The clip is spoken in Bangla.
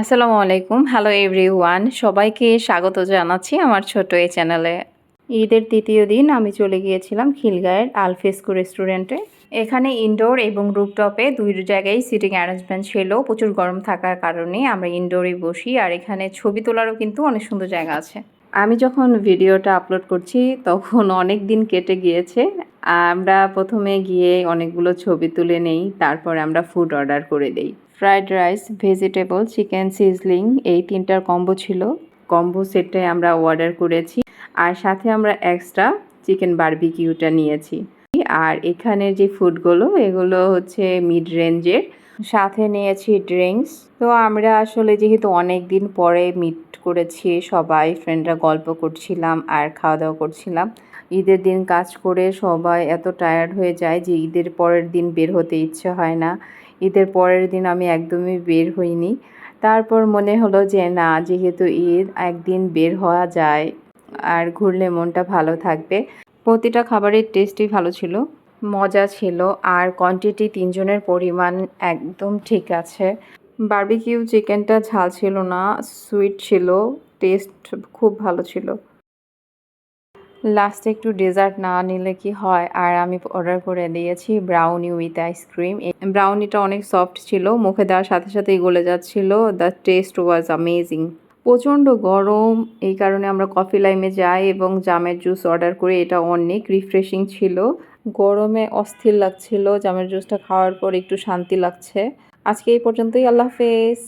আসসালামু আলাইকুম। হ্যালো এভরি ওয়ান সবাইকে স্বাগত জানাচ্ছি আমার ছোট এই চ্যানেলে ঈদের তৃতীয় দিন আমি চলে গিয়েছিলাম খিলগাঁয়ের আলফেস্কো রেস্টুরেন্টে এখানে ইনডোর এবং রুপটপে দুই জায়গায় সিটিং অ্যারেঞ্জমেন্ট ছিল। প্রচুর গরম থাকার কারণে আমরা ইনডোরে বসি আর এখানে ছবি তোলারও কিন্তু অনেক সুন্দর জায়গা আছে। আমি যখন ভিডিওটা আপলোড করছি, তখন অনেক দিন কেটে গিয়েছে। আমরা প্রথমে গিয়ে অনেকগুলো ছবি তুলে নেই, তারপর আমরা ফুড অর্ডার করে দেই। Fried rice vegetable chicken sizzling এই তিনটার কম্বো ছিল। কম্বো সেটটাই আমরা অর্ডার করেছি, আর সাথে আমরা এক্সট্রা চিকেন বারবিকিউটা নিয়েছি। আর এখানের যে ফুডগুলো এগুলো হচ্ছে মিড রেঞ্জের সাথে নিয়েছি ড্রিঙ্কস তো আমরা আসলে যেহেতু অনেক দিন পরে মিট করেছি, সবাই ফ্রেন্ডরা গল্প করছিলাম আর খাওয়া দাওয়া করছিলাম ঈদের দিন কাজ করে সবাই এত টায়ার্ড হয়ে যায় যে ঈদের পরের দিন বের হতে ইচ্ছে হয় না। ঈদের পরের দিন আমি একদমই বের হইনি। তারপর মনে হলো যে না, যেহেতু ঈদ, একদিন বের হওয়া যায় আর ঘুরলে মনটা ভালো থাকবে। প্রতিটা খাবারের টেস্টই ভালো ছিল, মজা ছিল আর কোয়ান্টিটি তিনজনের পরিমাণ একদম ঠিক আছে। বারবিকিউ চিকেনটা ঝাল ছিল না সুইট ছিল টেস্ট খুব ভালো ছিল। লাস্টে একটু ডেজার্ট না নিলে কি হয়? আর আমি অর্ডার করে দিয়েছি ব্রাউনি উইথ আইসক্রিম ব্রাউনিটা অনেক সফট ছিল, মুখে দেওয়ার সাথে সাথেই গলে যাচ্ছিল। দ্য টেস্ট ওয়াজ অ্যামেজিং প্রচণ্ড গরম, এই কারণে আমরা কফি লাইমে যাই এবং জামের জুস অর্ডার করি, এটা অনেক রিফ্রেশিং ছিল। গরমে অস্থির লাগছিল, জামের জুসটা খাওয়ার পর একটু শান্তি লাগছে। আজকে এই পর্যন্তই, আল্লাহ হাফেজ।